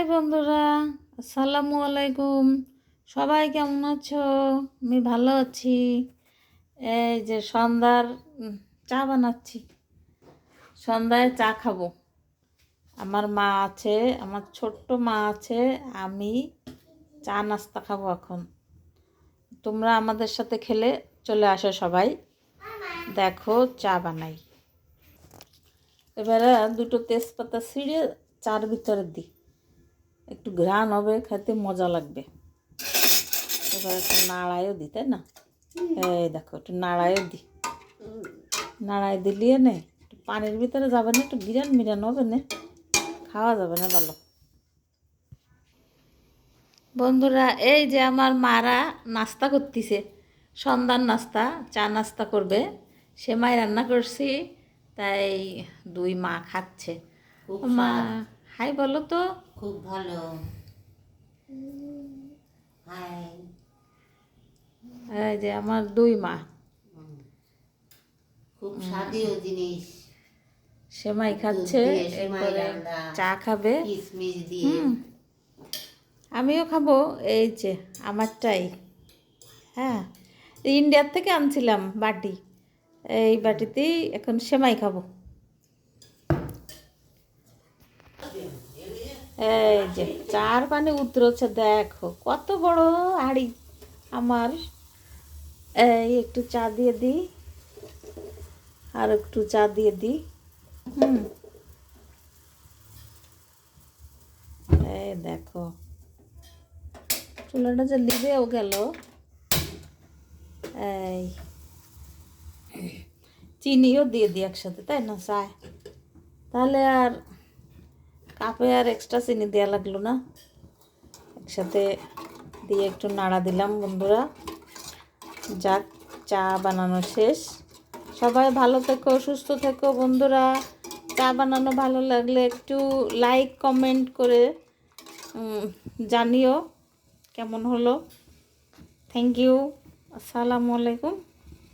High বন্ধুরা, আসসালামু আলাইকুম। সবাই কেমন আছো? আমি ভালো আছি। এই যে সন্ধ্যার চা বানাচ্ছি। সন্ধ্যায় চা খাব। আমার মা আছে, আমার ছোট্ট মা আছে, আমি চা নাস্তা খাব এখন। তোমরা আমাদের সাথে খেলে চলে আসো সবাই। দেখো, চা বানাই। এবারে দুটো তেজপাতা ছিঁড়ে চার ভিতরে দিই। একটু ঘ্রাণ হবে খেতে মজা লাগবে। এবার একটু নাড়াইও দিই তাই না? এই দেখো একটু নাড়াইও দিই নাড়াই দিলিয়ে নে একটু পানির ভিতরে যাবে না একটু বিরান মিরান হবে না? খাওয়া যাবে না ভালো। বন্ধুরা এই যে আমার মারা নাস্তা করতেছে সন্ধ্যার নাস্তা চা নাস্তা করবে। সে সেমাই রান্না করছি তাই দুই মা খাচ্ছে। মা। হাই বলো তো খুব ভালো। হাই। এই যে আমার দুই মা। খুব স্বাদীয় জিনিস। সেমাই খাচ্ছে এরপরে চা খাবে। কিশমিশ দিয়ে। হুম। আমিও খাব এই যে আমারটাই। হ্যাঁ ইন্ডিয়ার থেকে আনছিলাম বাটি। এই বাটিতেই এখন সেমাই খাব। এই যে চার পানি উতরোচ্ছে দেখো কত বড় হাড়ি। আমার এই একটু চা দিয়ে দিই, আর একটু চা দিয়ে দিই। হুম। এই দেখো, চুলাটা যে লিবেও গেল। এই, চিনিও দিয়ে দিই একসাথে, তাই না, চায়? তাহলে আর কাপে আর এক্সট্রা চিনি দেওয়া লাগল না। একসাথে দিয়ে একটু নাড়া দিলাম বন্ধুরা। যাক, চা বানানো শেষ। সবাই ভালো থেকো, সুস্থ থেকো বন্ধুরা। চা বানানো ভালো লাগলে একটু লাইক কমেন্ট করে জানিও কেমন হলো। থ্যাংক ইউ আসসালামু আলাইকুম।